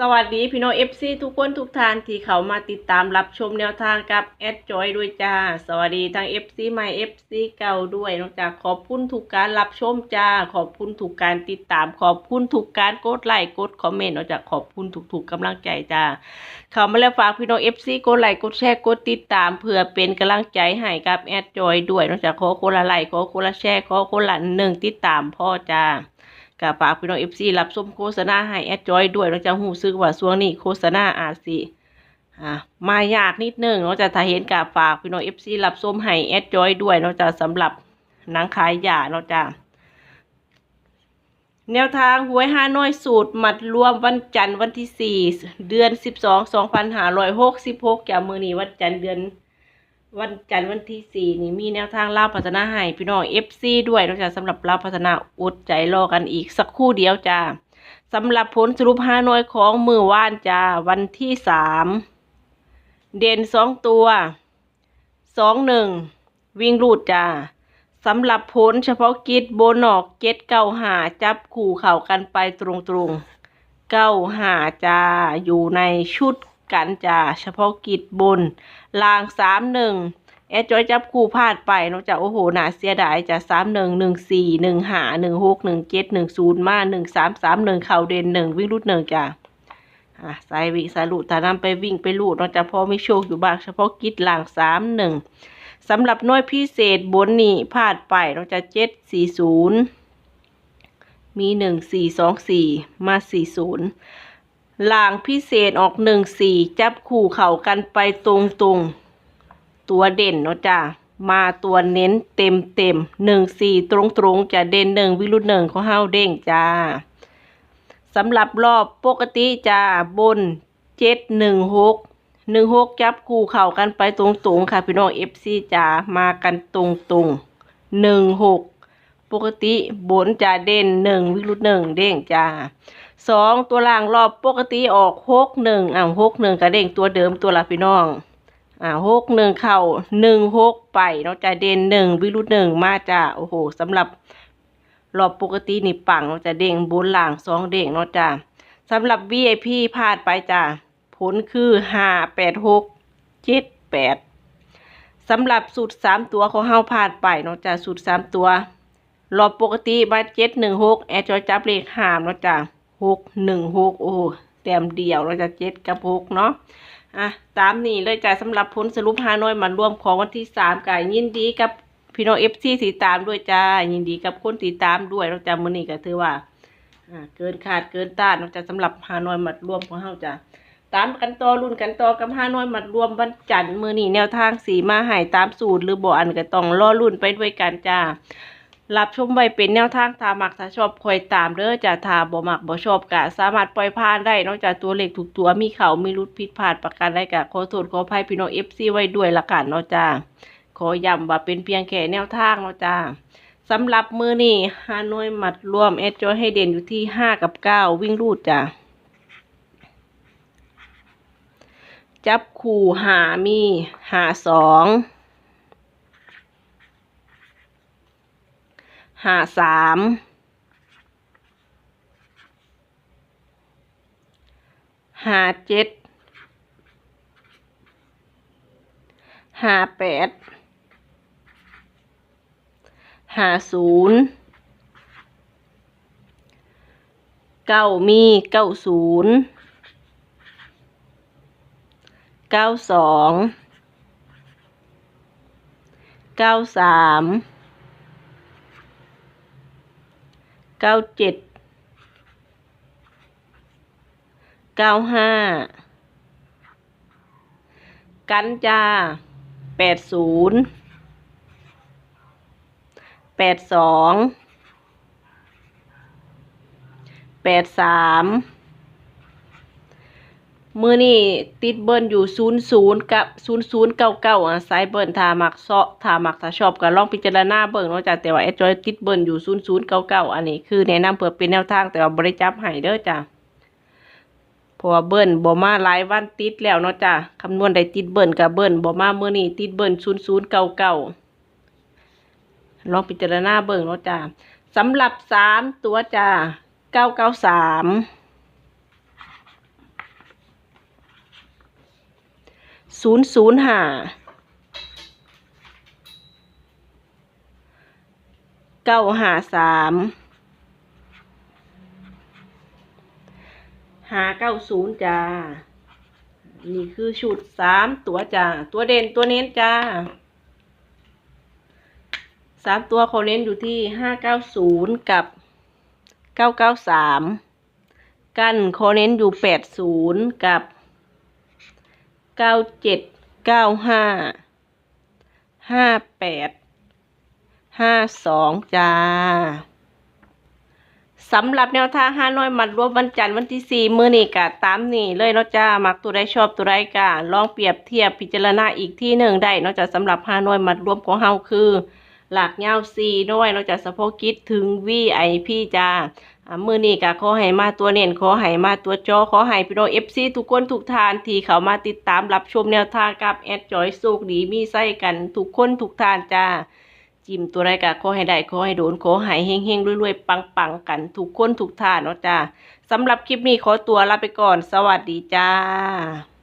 สวัสดีพี่น้องเอฟซีทุกคนทุกท่านที่เขามาติดตามรับชมแนวทางกับแอดจอยด้วยจ้า สวัสดีทั้งเอฟซีใหม่เอฟซีเก่าด้วยนอกจากขอบคุณทุกการรับชมจ้า ขอบคุณทุกการติดตาม ขอบคุณทุกการกดไลค์กดคอมเมนต์นอกจากขอบคุณทุกๆกำลังใจจ้าเขามาแล้วฝากพี่น้องเอฟซีกดไลค์กดแชร์กดติดตามเพื่อเป็นกำลังใจให้กับแอดจอยด้วยนอกจากขอคนละไลค์ขอคนละแชร์ขอคนละหนึ่งติดตามพ่อจ้า กับฝากพี่น้องเอฟซีรับชมโฆษณาให้แอดจอยด้วยเราจะหูซึกว่าช่วงนี้โฆษณาอาจสิมายากนิดนึงเราจะถ้าเห็นกับฝากพี่น้องเอฟซีรับชมให้แอดจอยด้วยเราจะสำหรับหนังขายยาเราจะแนวทางหวยห้าน้อยสูตรมัดรวมวันจันทร์วันที่สี่เดือนสิบสองสองพันห้าร้อยหกสิบหกจากมือนี้วันจันทร์เดือน วันจันทร์วันที่สี่นี่มีแนวทางเล่าพัฒนาให้พี่น้องเอฟซีด้วยนอกจากสำหรับเล่าพัฒนาอดใจรอกันอีกสักครู่เดียวจ้าสำหรับผลสรุปห้าน่วยของมือว่านจ้าวันที่สามเด่นสองตัวสองหนึ่งวิ่งรูดจ้าสำหรับผลเฉพาะกิจโบนอกเจ็ดเก้าหาจับขู่เข่ากันไปตรงๆเก้าหาจ้าอยู่ในชุด กันจ้าเฉพาะกิจบนลางสามหนึ่งแอดจอยจับคู่พลาดไปนอกจากโอ้โหหนาเสียดายจากสามหนึ่งหนึ่งสี่หนึ่งหาหนึ่งหกหนึ่งเจ็ดหนึ่งศูนย์มาหนึ่งสามสามหนึ่งเข่าเด่นหนึ่งวิ่งรุดหนึ่งจ้ะอะสายวิ่งสายลูดถ้านำไปวิ่งไปลูดนอกจากพอไม่โชคอยู่บ้างเฉพาะกิจลางสามหนึ่งสำหรับน้อยพิเศษบนนี่พลาดไปนอกจากเจ็ดสี่ศูนย์มีหนึ่งสี่สองสี่มาสี่ศูนย์ ลางพิเศษออกหนึ่งสี่จับคู่เข่ากันไปตรงตรงๆตัวเด่นเนาะจ้ามาตัวเน้นเต็มเต็มหนึ่งสี่ตรงตรงๆจะเด่นหนึ่งวิรุธหนึ่งของเฮาเด้งจ้าสำหรับรอบปกติจ้าบนเจ็ดหนึ่งหกหนึ่งหกจับคู่เข่ากันไปตรงตรงๆค่ะพี่น้องเอฟซีจ้ามากันตรงตรงหนึ่งหกปกติบนจะเด่นหนึ่งวิรุธหนึ่งเด้งจ้า สองตัวล่างรอบปกติออกหกหนึ่งอ่าหกหนึ่งกระเด้งตัวเดิมตัวละพี่น้องอ่าหกหนึ่งเข่าหนึ่งหกไปเนาะจะเด่นหนึ่งวิรุธหนึ่งมาจ้าโอ้โหสำหรับรอบปกตินี่ปังเนาะจะเด้งบนล่างสองเด้งเนาะจ้าสำหรับ VIP พลาดไปจ้าผลคือห้าแปดหกเจ็ดแปดสำหรับสูตรสามตัวของเฮาพลาดไปเนาะจ้าสูตรสามตัวรอบปกติมาเจ็ดหนึ่งหกแอร์จอยจับเลขห้ามเนาะจ้า หกหนึ่งหกโอ้แต้มเดียวเราจะเจ็ดกับหกเนาะอะตามนี้เลยจ้ะสำหรับผลสรุปฮานอยมันรวมของวันที่สามกายยินดีกับพี่น้องเอฟซีสีตามด้วยจ้ายินดีกับคนติดตามด้วยเราจะมือนี้ก็ถือว่าอ่าเกินขาดเกินต้านเราจะสำหรับฮานอยมัดรวมของเฮาจ้ะตามกันต่อรุ่นกันต่อกับฮานอยมัดรวมวันจันทร์มือนี้แนวทางสีมาหายตามสูตร หรือบ่อันก็ต้องรอรุ่นไปด้วยกันจ้า รับชมไว้เป็นแนวทางถ้ามักถ้าชอบคอยตามเด้อจะถ้าบ่หมักบ่ชอบกะสามารถปล่อยผ่านได้นอกจากตัวเลขถูกตัวมีเขามีรุดผิดพลาดประการใดกะขอโทษขออภัยพี่น้อง FC ไว้ด้วยละกันเนาะจ้าขอย้ำว่าเป็นเพียงแค่แนวทางเนาะจ้าสำหรับมือนี้ฮานอยหมัดรวมเอสจอยให้เด่นอยู่ที่5กับ9วิ่งรูดจ้าจับคู่หามีหาสอง ห้าสามห้าเจ็ดห้าแปดห้าศูนย์เก้ามีเก้าศูนย์เก้าสองเก้าสาม เก้าเจ็ดเก้าห้ากันจ้าแปดศูนย์แปดสองแปดสาม มือนี่ติดเบิ้ลอยู่ศูนย์ศูนย์กับศูนย์ศูนย์เก้าเก้าอะสายเบิ้ลทามักเซาะทามักถ้าชอบก็ลองพิจารณาเบิ่งเนาะจ้ะแต่ว่าแอดจอยติดเบิ้ลอยู่ศูนย์ศูนย์เก้าเก้าอันนี้คือแนะนำเพื่อเป็นแนวทางแต่ว่าบริจับให้เด้อจ้ะเพราะว่าเบิ้ลบ่มาหลายวันติดแล้วเนาะจ้ะคำนวณได้ติดเบิ้ลกับเบิ้ลบ่มามื้อนี้ติดเบิ้ลศูนย์ศูนย์เก้าเก้าลองพิจารณาเบิ่งเนาะจ้ะสำหรับสามตัวจ้ะเก้าเก้าสาม ศูนย์ศูนย์ห้าเก้าห้าสามหาเก้าศูนย์จ้า นี่คือชุดสามตัวจ้า ตัวเด่นตัวเน้นจ้าสามตัวเขาเน้นอยู่ที่ห้าเก้าศูนย์กับเก้าเก้าสามกันเขาเน้นอยู่แปดศูนย์กับ เก้าเจ็ดเก้าห้าห้าแปดห้าสองจ้าสำหรับแนวทางห้าน้อยมัดรวมวันจันทร์วันที่สี่มื้อนี่กะตามนี่เลยเนาะจ้ามักตัวได้ชอบตัวไดกะลองเปรียบเทียบพิจารณาอีกที่หนึ่งได้เนาะจ้าสำหรับห้าน้อยมัดรวมของเฮาคือ หลักยาซีน้อยเนาจ้าเฉพาะกิจถึง VIP จ้าอ่ามือนี้กะขอให้มาตัวเน้นขอให้มาตัวจอขอให้พี่น้อง FC ทุกคนทุกทานที่เขามาติดตามรับชมแนวทางกับแอดจอยสุขดีมีไส้กันทุกคนทุกทานจ้าจิ้มตัวไรกะขอให้ได้ขอให้โดนขอให้เฮงเฮงรวยๆปังๆกันทุกคนทุกทานเนาะจ้าสำหรับคลิปนี้ขอตัวลาไปก่อน สวัสดีจ้า